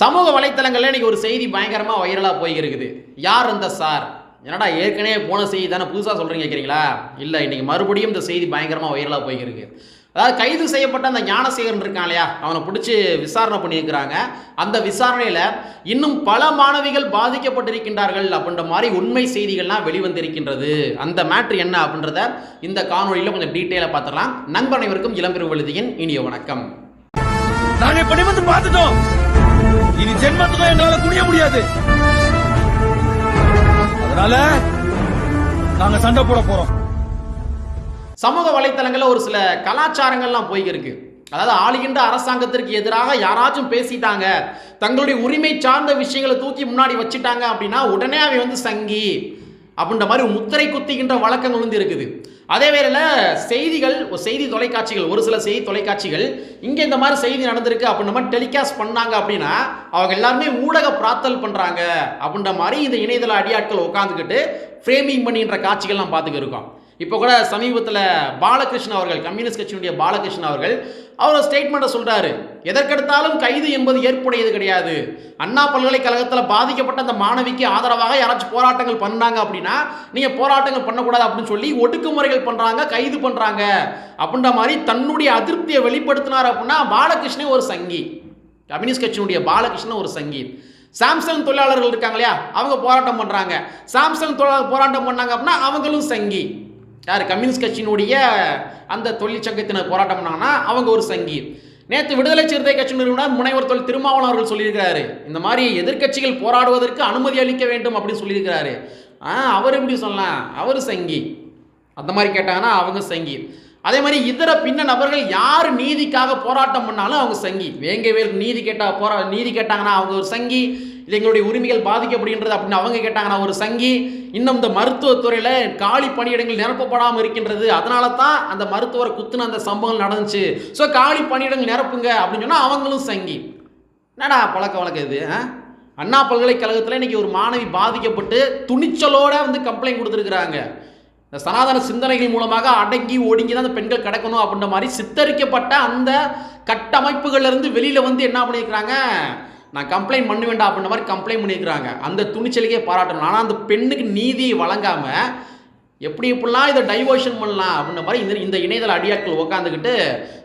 சமூக வலைத்தளங்களில் இன்றைக்கி ஒரு செய்தி பயங்கரமாக வைரலாக போயிருக்குது யார் அந்த சார்? என்னடா ஏற்கனவே போன செய்தி தானே புதுசாக சொல்கிறீங்க கேட்குறீங்களா இல்லை இன்றைக்கி மறுபடியும் இந்த செய்தி பயங்கரமாக வைரலாக போயிருக்கு அதாவது கைது செய்யப்பட்ட அந்த ஞானசேகரன் இருக்கான் இல்லையா? அவனை பிடிச்சி விசாரணை பண்ணியிருக்கிறாங்க. அந்த விசாரணையில் இன்னும் பல மாணவிகள் பாதிக்கப்பட்டிருக்கின்றார்கள் அப்படின்ற மாதிரி உண்மை செய்திகள்லாம் வெளிவந்திருக்கின்றது. அந்த மேட்ரு என்ன அப்படின்றத இந்த காணொலியில் கொஞ்சம் டீட்டெயிலாக பார்த்துடலாம். நண்பனைவருக்கும் இளம்பெரும் எழுதியின் இனிய வணக்கம். நாங்க பார்த்துட்டோம். இனி ஜென்மத்துக்கும் எங்களால குனிய முடியாது. அதனால நாங்க சண்டை போட போறோம். சமூக வலைத்தளங்களில் ஒரு சில கலாச்சாரங்கள்லாம் போய்கிருக்கு அதாவது ஆளுகின்ற அரசாங்கத்திற்கு எதிராக யாராச்சும் பேசிட்டாங்க தங்களுடைய உரிமை சார்ந்த விஷயங்களை தூக்கி முன்னாடி வச்சுட்டாங்க அப்படின்னா உடனே அவை வந்து சங்கி அப்படின்ற மாதிரி முத்திரை குத்திக்கின்ற வழக்கங்கள் வந்து இருக்குது. அதே வேளையில் செய்திகள் ஒரு செய்தி தொலைக்காட்சிகள் ஒரு சில செய்தி தொலைக்காட்சிகள் இங்கே இந்த மாதிரி செய்தி நடந்திருக்கு அப்படின்ற மாதிரி டெலிகாஸ்ட் பண்ணாங்க அப்படின்னா அவங்க எல்லாருமே ஊடக பிரார்த்தல் பண்ணுறாங்க அப்படின்ற மாதிரி இந்த இணையதள அடியாட்கள் உட்காந்துக்கிட்டு ஃப்ரேமிங் பண்ணின்ற காட்சிகள்லாம் பார்த்துக்க இருக்கோம். இப்போ கூட சமீபத்தில் பாலகிருஷ்ணன் அவர்கள் கம்யூனிஸ்ட் கட்சியினுடைய பாலகிருஷ்ணன் அவர்கள் அவர் ஸ்டேட்மெண்ட்டை சொல்கிறாரு எதற்கெடுத்தாலும் கைது என்பது ஏற்புடையது கிடையாது. அண்ணா பல்கலைக்கழகத்தில் பாதிக்கப்பட்ட அந்த மாணவிக்கு ஆதரவாக யாராச்சும் போராட்டங்கள் பண்ணாங்க அப்படின்னா நீங்கள் போராட்டங்கள் பண்ணக்கூடாது அப்படின்னு சொல்லி ஒடுக்குமுறைகள் பண்ணுறாங்க கைது பண்ணுறாங்க அப்படின்ற மாதிரி தன்னுடைய அதிருப்தியை வெளிப்படுத்தினார் அப்படின்னா பாலகிருஷ்ணன் ஒரு சங்கி. கம்யூனிஸ்ட் கட்சியினுடைய பாலகிருஷ்ணன் ஒரு சங்கி. சாம்சங் தொழிலாளர்கள் இருக்காங்க இல்லையா? அவங்க போராட்டம் பண்ணுறாங்க சாம்சங் தொழிலாளர் போராட்டம் பண்ணாங்க அப்படின்னா அவங்களும் சங்கி. யார்? கம்யூனிஸ்ட் கட்சியினுடைய அந்த தொழிற்சங்கத்தினர் போராட்டம் பண்ணாங்கன்னா அவங்க ஒரு சங்கி. நேற்று விடுதலை சிறுத்தை கட்சி நிறுவனர் முனைவர் தொழில் திருமாவளவன் அவர்கள் சொல்லியிருக்கிறாரு இந்த மாதிரி எதிர்க்கட்சிகள் போராடுவதற்கு அனுமதி அளிக்க வேண்டும் அப்படின்னு சொல்லியிருக்கிறாரு. ஆ அவர் எப்படி சொல்லலாம் அவர் சங்கி. அந்த மாதிரி கேட்டாங்கன்னா அவங்க சங்கி. அதே மாதிரி இதர பின்ன நபர்கள் யார் நீதிக்காக போராட்டம் பண்ணாலும் அவங்க சங்கி. வேங்கவேல் நீதி கேட்டா போரா நீதி கேட்டாங்கன்னா அவங்க ஒரு சங்கி. இல்லை எங்களுடைய உரிமைகள் பாதிக்கப்படுகின்றது அப்படின்னு அவங்க கேட்டாங்கன்னா ஒரு சங்கி இன்னும் இந்த மருத்துவத்துறையில் காலி பணியிடங்கள் நிரப்பப்படாமல் இருக்கின்றது. அதனால தான் அந்த மருத்துவரை குத்துன அந்த சம்பவங்கள் நடந்துச்சு. ஸோ காலி பணியிடங்கள் நிரப்புங்க அப்படின்னு சொன்னால் அவங்களும் சங்கி. என்னடா பழக்க வழக்கம் இது ஆ? அண்ணா பல்கலைக்கழகத்தில் இன்றைக்கி ஒரு மாணவி பாதிக்கப்பட்டு துணிச்சலோடு வந்து கம்ப்ளைண்ட் கொடுத்துருக்குறாங்க. இந்த சனாதன சிந்தனைகள் மூலமாக அடங்கி ஒடுங்கி தான் அந்த பெண்கள் கிடக்கணும் அப்படின்ற மாதிரி சித்தரிக்கப்பட்ட அந்த கட்டமைப்புகள்ல இருந்து வந்து என்ன பண்ணியிருக்கிறாங்க? நான் கம்ப்ளைண்ட் பண்ண வேண்டாம் அப்படின்ற மாதிரி கம்ப்ளைண்ட் பண்ணியிருக்கிறாங்க. அந்த துணிச்சலுக்கே பாராட்டணும். ஆனால் அந்த பெண்ணுக்கு நீதியை வழங்காமல் எப்படி எப்படிலாம் இதை டைவர்ஷன் பண்ணலாம் அப்படின்ற மாதிரி இந்த இந்த இணையதள அடியாட்கள் உட்காந்துக்கிட்டு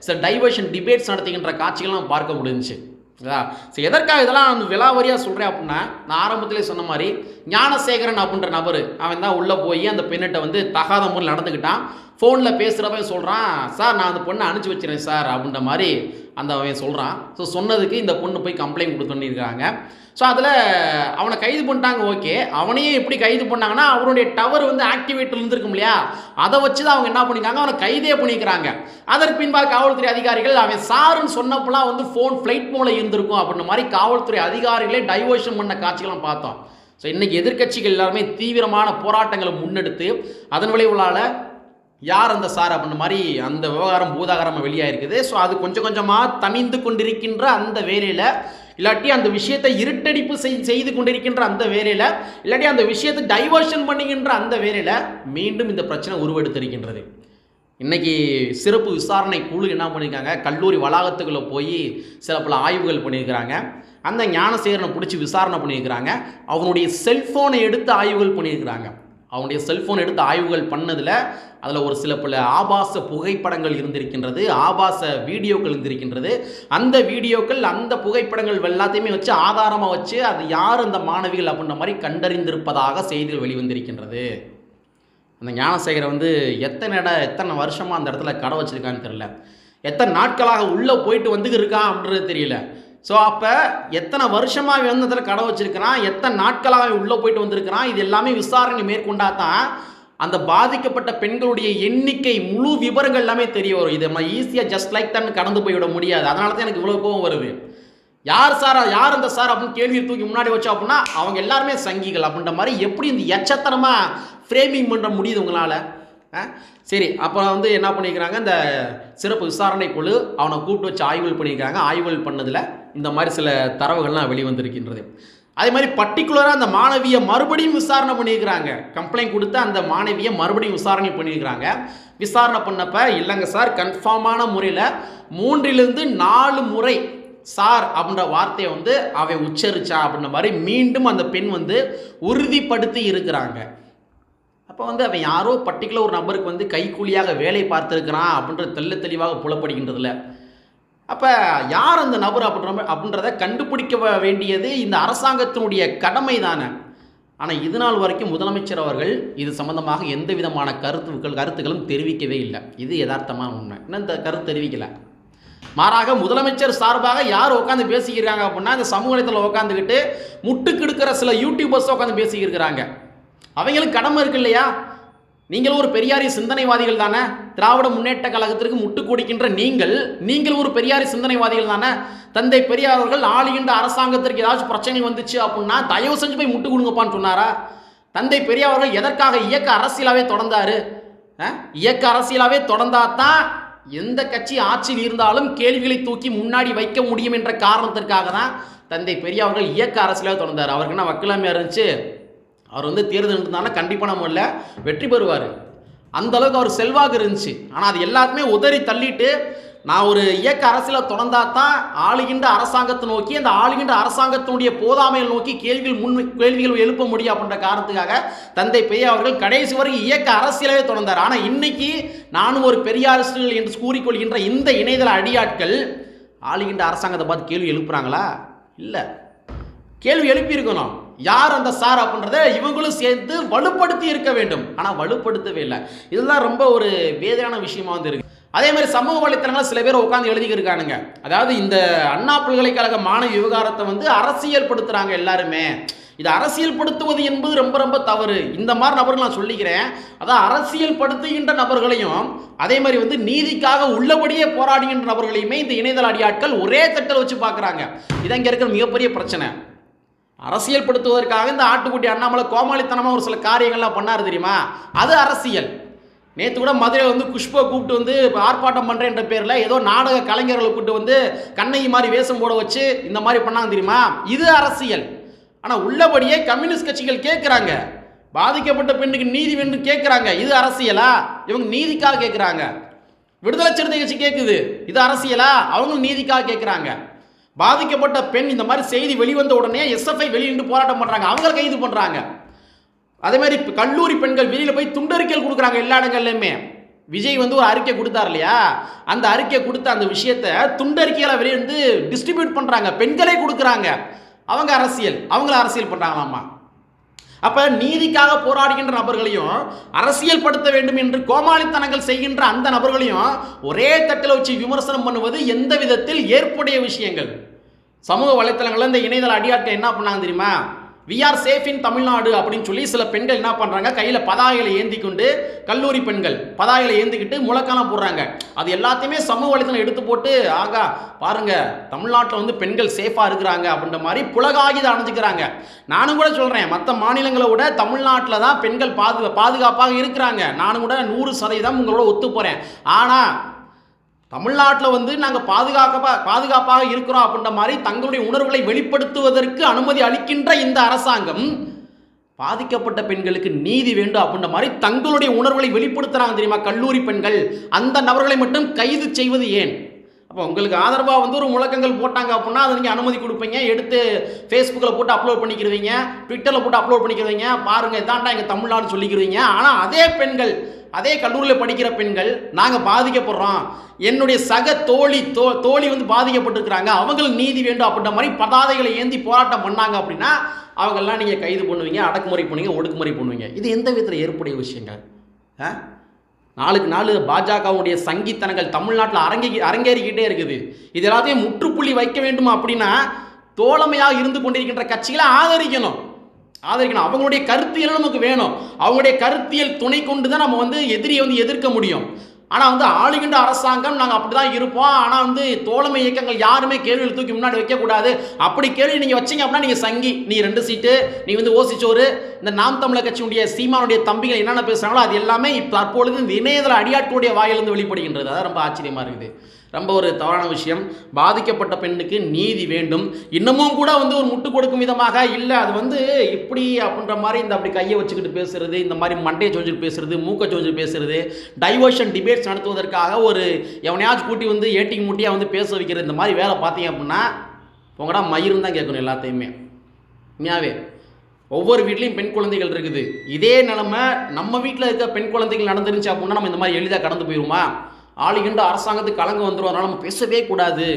சில டைவர்ஷன் டிபேட்ஸ் நடத்துகின்ற காட்சிகள்லாம் பார்க்க முடிஞ்சுச்சு. இதா ஸோ எதற்காக இதெல்லாம் அந்த விலாவரியாக சொல்கிறேன் அப்படின்னா நான் ஆரம்பத்திலே சொன்ன மாதிரி ஞானசேகரன் அப்படின்ற நபர் அவன் தான் உள்ளே போய் அந்த பெண்ணிட்ட வந்து தகாத முறையில் நடந்துக்கிட்டான். ஃபோனில் பேசுகிறவன் சொல்கிறான் சார் நான் அந்த பொண்ணை அனுப்பிச்சி வச்சுறேன் சார் அப்படின்ற மாதிரி அந்த அவன் சொல்கிறான் ஸோ சொன்னதுக்கு இந்த பொண்ணு போய் கம்ப்ளைண்ட் கொடுத்துருக்காங்க ஸோ அதில் அவனை கைது பண்ணிட்டாங்க ஓகே அவனையே எப்படி கைது பண்ணாங்கன்னா அவனுடைய டவர் வந்து ஆக்டிவேட்டில் இருந்திருக்கும் இல்லையா? அதை வச்சு தான் அவங்க என்ன பண்ணியிருக்காங்க அவனை கைதே பண்ணிக்கிறாங்க. அதற்கு பின்பாக காவல்துறை அதிகாரிகள் அவன் சாருன்னு சொன்னப்பெல்லாம் வந்து ஃபோன் ஃப்ளைட் மூலம் இருந்திருக்கும் அப்படின்ற மாதிரி காவல்துறை அதிகாரிகளே டைவர்ஷன் பண்ண காட்சிகளும் பார்த்தோம். ஸோ இன்றைக்கி எதிர்க்கட்சிகள் எல்லாருமே தீவிரமான போராட்டங்களை முன்னெடுத்து அதன் விளைவுகளால் யார் அந்த சார் அப்படின்ற மாதிரி அந்த விவகாரம் பூதாகரமாக வெளியாயிருக்குது. ஸோ அது கொஞ்சம் கொஞ்சமாக தணிந்து கொண்டிருக்கின்ற அந்த வேலையில் இல்லாட்டி அந்த விஷயத்தை இருட்டடிப்பு செய் செய்து கொண்டிருக்கின்ற அந்த வேலையில் இல்லாட்டி அந்த விஷயத்தை டைவர்ஷன் பண்ணுகின்ற அந்த வேலையில் மீண்டும் இந்த பிரச்சனை உருவெடுத்திருக்கின்றது. இன்றைக்கி சிறப்பு விசாரணை குழு என்ன பண்ணியிருக்காங்க கல்லூரி வளாகத்துக்குள்ளே போய் சில பல ஆய்வுகள் பண்ணியிருக்கிறாங்க அந்த ஞானசேகரனை பிடிச்சி விசாரணை பண்ணியிருக்கிறாங்க அவனுடைய செல்ஃபோனை எடுத்து ஆய்வுகள் பண்ணியிருக்கிறாங்க அவனுடைய செல்ஃபோன் எடுத்து ஆய்வுகள் பண்ணதில் அதில் ஒரு சில பல ஆபாச புகைப்படங்கள் இருந்திருக்கின்றது ஆபாச வீடியோக்கள் இருந்திருக்கின்றது. அந்த வீடியோக்கள் அந்த புகைப்படங்கள் எல்லாத்தையுமே வச்சு ஆதாரமாக வச்சு அது யார் அந்த மாணவிகள் அப்படின்ற மாதிரி கண்டறிந்திருப்பதாக செய்திகள் வெளிவந்திருக்கின்றது. அந்த ஞானசேகரை வந்து எத்தனை இடம் எத்தனை வருஷமாக அந்த இடத்துல கடை வச்சிருக்கான்னு தெரியல. எத்தனை நாட்களாக உள்ளே போயிட்டு வந்துக்கிருக்கா அப்படின்றது தெரியல. ஸோ அப்போ எத்தனை வருஷமாக இவன் வந்து கடை வச்சிருக்கிறான் எத்தனை நாட்களாக உள்ளே போயிட்டு வந்திருக்கிறான் இது எல்லாமே விசாரணை மேற்கொண்டா தான் அந்த பாதிக்கப்பட்ட பெண்களுடைய எண்ணிக்கை முழு விவரங்கள் எல்லாமே தெரிய வரும். இது நம்ம ஈஸியாக ஜஸ்ட் லைக் தான் கடந்து போய்விட முடியாது. அதனால தான் எனக்கு இவ்வளோ கோவம் வருது. யார் சார் யார் அந்த சார் அப்படின்னு கேள்வி தூக்கி முன்னாடி வச்சோம் அப்படின்னா அவங்க எல்லாருமே சங்கிகள். அப்படின்ற மாதிரி எப்படி இந்த எச்சத்தனமாக ஃப்ரேமிங் பண்ணுற முடியுது உங்களால்? சரி அப்போ வந்து என்ன பண்ணியிருக்கிறாங்க இந்த சிறப்பு விசாரணை குழு அவனை கூப்பிட்டு வச்சு ஆய்வுகள் பண்ணியிருக்காங்க ஆய்வுகள் பண்ணதில் இந்த மாதிரி சில தரவுகள்லாம் வெளிவந்திருக்கின்றது. அதே மாதிரி பர்டிகுலராக அந்த மாணவியை மறுபடியும் விசாரணை பண்ணியிருக்கிறாங்க. கம்ப்ளைண்ட் கொடுத்து அந்த மாணவியை மறுபடியும் விசாரணை பண்ணியிருக்கிறாங்க. விசாரணை பண்ணப்ப இல்லைங்க சார் கன்ஃபார்மான முறையில் மூன்றிலிருந்து நாலு முறை சார் அப்படின்ற வார்த்தையை வந்து அவை உச்சரிச்சா அப்படின்ற மாதிரி மீண்டும் அந்த பெண் வந்து உறுதிப்படுத்தி இருக்கிறாங்க. அப்போ வந்து அவன் யாரோ பர்டிகுலர் ஒரு நபருக்கு வந்து கைக்கூலியாக வேலை பார்த்துருக்கிறான் அப்படின்ற தெல்ல தெளிவாக புலப்படுகின்றதில்ல அப்போ யார் அந்த நபர் அப்படின்ற அப்படின்றத கண்டுபிடிக்க வேண்டியது இந்த அரசாங்கத்தினுடைய கடமை தானே ஆனால் இது நாள் வரைக்கும் முதலமைச்சர் அவர்கள் இது சம்பந்தமாக எந்த விதமான கருத்துக்கள் கருத்துக்களும் தெரிவிக்கவே இல்லை. இது யதார்த்தமான உண்மை. இன்னும் இந்த கருத்து தெரிவிக்கலை. மாறாக முதலமைச்சர் சார்பாக யார் உட்காந்து பேசிக்கிறாங்க அப்படின்னா இந்த சமூக சமூகத்தில் உட்காந்துக்கிட்டு முட்டுக்கெடுக்கிற சில யூடியூபர்ஸ் உட்காந்து பேசிக்கிருக்கிறாங்க. அவங்களுக்கு கடமை இருக்கு இல்லையா? நீங்களும் ஒரு பெரியாரி சிந்தனைவாதிகள் தானே? திராவிட முன்னேற்ற கழகத்திற்கு முட்டு கொடுக்கின்ற நீங்கள் நீங்கள் ஒரு பெரியாரி சிந்தனைவாதிகள் தானே? தந்தை பெரியார் அவர்கள் ஆளுகின்ற அரசாங்கத்திற்கு ஏதாச்சும் பிரச்சனை வந்துச்சு அப்படின்னா தயவு செஞ்சு போய் முட்டு கொடுங்கப்பான்னு சொன்னாரா? தந்தை பெரியார் அவர்கள் எதற்காக இயக்க அரசியலாவே தொடர்ந்தாரு? இயக்க அரசியலாவே தொடர்ந்தாதான் எந்த கட்சி ஆட்சியில் இருந்தாலும் கேள்விகளை தூக்கி முன்னாடி வைக்க முடியும் என்ற காரணத்திற்காக தான் தந்தை பெரியார் அவர்கள் இயக்க அரசியலாக தொடர்ந்தார். அவருக்கு என்ன வக்கலாமையாக இருந்துச்சு? அவர் வந்து தேர்தல் இருந்தாலும் கண்டிப்பாக நம்ம இல்லை வெற்றி பெறுவார். அந்த அளவுக்கு அவர் செல்வாக்கு இருந்துச்சு. ஆனால் அது எல்லாத்தையுமே உதறி தள்ளிட்டு நான் ஒரு இயக்க அரசியலை தொடர்ந்தா தான் ஆளுகின்ற அரசாங்கத்தை நோக்கி அந்த ஆளுகின்ற அரசாங்கத்தினுடைய போதாமையை நோக்கி கேள்விகள் முன் கேள்விகள் எழுப்ப முடியும் அப்படின்ற காரணத்துக்காக தந்தை பெரியார் அவர்கள் கடைசி வரைக்கும் இயக்க அரசியலவே தொடர்ந்தார். ஆனால் இன்னைக்கு நானும் ஒரு பெரியாரிஸ்டுகள் என்று கூறிக்கொள்கின்ற இந்த இணையதள அடியாட்கள் ஆளுகின்ற அரசாங்கத்தை பார்த்து கேள்வி எழுப்புறாங்களா? இல்லை. கேள்வி எழுப்பியிருக்கணும். யார் அந்த சார் அப்படின்றத இவங்களும் சேர்ந்து வலுப்படுத்தி இருக்க வேண்டும். ஆனால் வலுப்படுத்தவே இல்லை. இதெல்லாம் ரொம்ப ஒரு வேதனையான விஷயமா வந்து இருக்கு. அதே மாதிரி சமூக வலைத்தளங்கள் சில பேர் உட்காந்து எழுதிக்கிருக்கானுங்க. அதாவது இந்த அண்ணா பல்கலைக்கழக மாணவி விவகாரத்தை வந்து அரசியல் படுத்துறாங்க எல்லாருமே. இது அரசியல் படுத்துவது என்பது ரொம்ப ரொம்ப தவறு. இந்த மாதிரி நபர்கள் நான் சொல்லிக்கிறேன். அதான் அரசியல் படுத்துகின்ற நபர்களையும் அதே மாதிரி வந்து நீதிக்காக உள்ளபடியே போராடுகின்ற நபர்களையுமே இந்த இணையதள அடியாட்கள் ஒரே தட்டில் வச்சு பார்க்குறாங்க. இதை இங்கே இருக்கிற மிகப்பெரிய பிரச்சனை. அரசியல் படுத்துவதற்காக இந்த ஆட்டுக்குட்டி அண்ணாமலை கோமாளித்தனமாக ஒரு சில காரியங்கள்லாம் பண்ணார் தெரியுமா? அது அரசியல். நேற்று கூட மதுரையில் வந்து குஷ்பை கூப்பிட்டு வந்து ஆர்ப்பாட்டம் பண்ணுறேன்ற பேரில் ஏதோ நாடக கலைஞர்களை கூப்பிட்டு வந்து கண்ணகி மாதிரி வேஷம் போட வச்சு இந்த மாதிரி பண்ணாங்க தெரியுமா? இது அரசியல். ஆனால் உள்ளபடியே கம்யூனிஸ்ட் கட்சிகள் கேட்குறாங்க பாதிக்கப்பட்ட பெண்ணுக்கு நீதி வேண்டும் கேட்குறாங்க இது அரசியலா? இவங்க நீதிக்காக கேட்குறாங்க விடுதலை சிறுத்தை கட்சி கேட்குது இது அரசியலா? அவங்களும் நீதிக்காக கேட்குறாங்க பாதிக்கப்பட்ட பெண் இந்த மாதிரி செய்தி வெளிவந்த உடனே எஸ்எஃப்ஐ வெளியிட்டு போராட்டம் பண்ணுறாங்க அவங்கள கைது பண்ணுறாங்க அதே மாதிரி கல்லூரி பெண்கள் வெளியில் போய் துண்டறிக்கல் கொடுக்குறாங்க எல்லா இடங்கள்லையுமே. விஜய் வந்து ஒரு அறிக்கை கொடுத்தார் இல்லையா? அந்த அறிக்கை கொடுத்த அந்த விஷயத்தை துண்டறிக்கையில் வெளியே வந்து டிஸ்ட்ரிபியூட் பண்ணுறாங்க பெண்களே கொடுக்குறாங்க. அவங்க அரசியல். அவங்கள அரசியல் பண்ணுறாங்களாமா அப்போ நீதிக்காக போராடுகின்ற நபர்களையும் அரசியல் படுத்த வேண்டும் என்று கோமாளித்தனங்கள் செய்கின்ற அந்த நபர்களையும் ஒரே தட்டில் வச்சு விமர்சனம் பண்ணுவது எந்த விதத்தில் ஏற்புடைய விஷயங்கள்? சமூக வலைத்தளங்கள்ல இந்த இணையதள அடியாட்கள் என்ன பண்ணாங்க தெரியுமா? We are safe in Tamil Nadu அப்படின்னு சொல்லி சில பெண்கள் என்ன பண்றாங்க? கையில பதாகைகளை ஏந்தி கொண்டு கல்லூரி பெண்கள் பதாகைகளை ஏந்திக்கிட்டு முழக்காலம் போடுறாங்க. அது எல்லாத்தையுமே சமூக வலைத்தளம் எடுத்து போட்டு ஆகா பாருங்க தமிழ்நாட்டில் வந்து பெண்கள் சேஃபா இருக்கிறாங்க அப்படின்ற மாதிரி புலகாகித அணைஞ்சிக்கிறாங்க. நானும் கூட சொல்றேன் மற்ற மாநிலங்களை விட தமிழ்நாட்டில் தான் பெண்கள் பாது பாதுகாப்பாக இருக்கிறாங்க. நானும் கூட நூறு சதவீதம் உங்களோட ஒத்து போறேன். ஆனா தமிழ்நாட்டில் வந்து நாங்கள் பாதுகாக்க பாதுகாப்பாக இருக்கிறோம் அப்படின்ற மாதிரி தங்களுடைய உணர்வுகளை வெளிப்படுத்துவதற்கு அனுமதி அளிக்கின்ற இந்த அரசாங்கம் பாதிக்கப்பட்ட பெண்களுக்கு நீதி வேண்டும் அப்படின்ற மாதிரி தங்களுடைய உணர்வுகளை வெளிப்படுத்துகிறாங்க தெரியுமா? கல்லூரி பெண்கள். அந்த நபர்களை மட்டும் கைது செய்வது ஏன்? அப்போ உங்களுக்கு ஆதரவாக வந்து ஒரு முழக்கங்கள் போட்டாங்க அப்படின்னா அதை நீங்கள் அனுமதி கொடுப்பீங்க. எடுத்து ஃபேஸ்புக்கில் போட்டு அப்லோட் பண்ணிக்கிறவீங்க ட்விட்டரில் போட்டு அப்லோட் பண்ணிக்கிறவங்க பாருங்கள் இதாண்டா எங்கள் தமிழ்நாடு சொல்லிக்கிறவீங்க ஆனால் அதே பெண்கள் அதே கல்லூரியில் படிக்கிற பெண்கள் நாங்கள் பாதிக்கப்படுறோம். என்னுடைய சக தோழி தோ தோழி வந்து பாதிக்கப்பட்டிருக்கிறாங்க. அவங்களுக்கு நீதி வேண்டும் அப்படின்ற மாதிரி பதாதைகளை ஏந்தி போராட்டம் பண்ணாங்க அப்படின்னா அவங்கெல்லாம் நீங்கள் கைது பண்ணுவீங்க அடக்குமுறை பண்ணுவீங்க ஒடுக்குமுறை பண்ணுவீங்க. இது எந்த விதத்தில் ஏற்புடைய விஷயங்கள்? ஆ? நாளுக்கு நாள் பாஜகவுடைய சங்கித்தனங்கள் தமிழ்நாட்டில் அரங்கி அரங்கேறிக்கிட்டே இருக்குது. இது எல்லாத்தையும் முற்றுப்புள்ளி வைக்க வேண்டுமா அப்படின்னா தோழமையாக இருந்து கொண்டிருக்கின்ற கட்சிகளை ஆதரிக்கணும். ஆதரிக்கணும். அவங்களுடைய கருத்தியல் நமக்கு வேணும்? அவங்களுடைய கருத்தியல் துணை கொண்டு தான் நம்ம வந்து எதிரியை வந்து எதிர்க்க முடியும். ஆனால் வந்து ஆளுகின்ற அரசாங்கம் நாங்கள் அப்படி தான் இருப்போம். ஆனால் வந்து தோழமை இயக்கங்கள் யாருமே கேள்வியில் தூக்கி முன்னாடி வைக்கக்கூடாது. அப்படி கேள்வி நீங்கள் வச்சீங்க அப்படின்னா நீங்கள் சங்கி நீ ரெண்டு சீட்டு நீ வந்து ஓசிச்சோறு இந்த நாம் தமிழர் கட்சியுடைய சீமானுடைய தம்பிகள் என்னென்ன பேசுகிறாங்களோ அது எல்லாமே இப்போ தற்பொழுது இந்த இணையதள அடியாட்களுடைய வாயிலிருந்து வெளிப்படுகின்றது. அதான் ரொம்ப ஆச்சரியமாக இருக்குது. ரொம்ப ஒரு தவறான விஷயம். பாதிக்கப்பட்ட பெண்ணுக்கு நீதி வேண்டும். இன்னமும் கூட வந்து ஒரு முட்டு கொடுக்கும் விதமாக இல்லை அது வந்து இப்படி அப்படின்ற மாதிரி இந்த அப்படி கையை வச்சுக்கிட்டு பேசுறது இந்த மாதிரி மண்டையை சோஞ்சிட்டு பேசுறது மூக்கை சோஞ்சிட்டு பேசுறது டைவர்ஷன் டிபேட்ஸ் நடத்துவதற்காக ஒரு எவனையாச்சும் கூட்டி வந்து ஏட்டிங் முட்டியாக வந்து பேச வைக்கிறது இந்த மாதிரி வேலை பார்த்தீங்க அப்படின்னா உங்கடா மயிரும் தான் கேட்கணும் எல்லாத்தையுமே. உண்மையாவே ஒவ்வொரு வீட்லேயும் பெண் குழந்தைகள் இருக்குது. இதே நிலமை நம்ம வீட்டில் இருக்க பெண் குழந்தைகள் நடந்துருந்துச்சு அப்படின்னா நம்ம இந்த மாதிரி எளிதாக கடந்து போயிடுமா ஆளுகின்ற அரசாங்கத்துக்கு கலங்க வந்துடும் அதனால் நம்ம பேசவே கூடாது.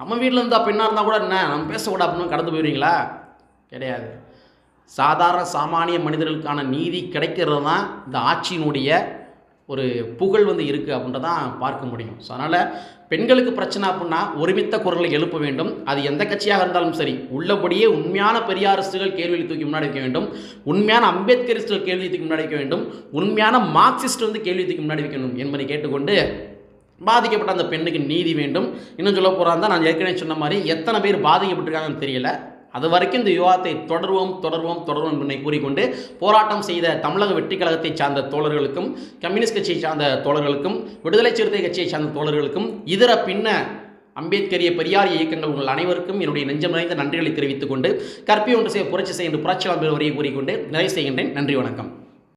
நம்ம வீட்டில் இருந்தால் பெண்ணாக இருந்தால் கூட என்ன? நம்ம பேசக்கூடாது அப்படின்னு கடந்து போயிடுவீங்களா கிடையாது. சாதாரண சாமானிய மனிதர்களுக்கான நீதி கிடைக்கிறது தான் இந்த ஆட்சியினுடைய ஒரு புகழ் வந்து இருக்குது அப்படின்றதான் பார்க்க முடியும். ஸோ அதனால் பெண்களுக்கு பிரச்சனை அப்படின்னா ஒருமித்த குரலை எழுப்ப வேண்டும். அது எந்த கட்சியாக இருந்தாலும் சரி உள்ளபடியே உண்மையான பெரியாரிஸ்டுகள் கேள்வி தூக்கி முன்னாடி வைக்க வேண்டும். உண்மையான அம்பேத்கரிஸ்டுகள் கேள்வி தூக்கி முன்னாடி வைக்க வேண்டும். உண்மையான மார்க்சிஸ்ட் வந்து கேள்வி தூக்கி முன்னாடி வைக்கணும் என்பதை கேட்டுக்கொண்டு பாதிக்கப்பட்ட அந்த பெண்ணுக்கு நீதி வேண்டும். இன்னும் சொல்ல போகிறாங்க நான் ஏற்கனவே சொன்ன மாதிரி எத்தனை பேர் பாதிக்கப்பட்டிருக்காங்கன்னு தெரியல. அது வரைக்கும் இந்த விவாதத்தை தொடர்வோம் தொடர்வோம் தொடர்வோம் என்பதை கூறிக்கொண்டு போராட்டம் செய்த தமிழக வெற்றி கழகத்தை சார்ந்த தோழர்களுக்கும் கம்யூனிஸ்ட் கட்சியை சார்ந்த தோழர்களுக்கும் விடுதலை சிறுத்தை கட்சியை சார்ந்த தோழர்களுக்கும் இதர பின்ன அம்பேத்கரிய பெரியார் இயக்கங்கள் உங்கள் அனைவருக்கும் என்னுடைய நெஞ்சம் நிறைந்த நன்றிகளை தெரிவித்துக் கொண்டு கற்பி ஒன்று செய்ய புரட்சி செய்ய என்று புரட்சியாளர் வரியை கூறிக்கொண்டு நிறைவு செய்கின்றேன். நன்றி வணக்கம்.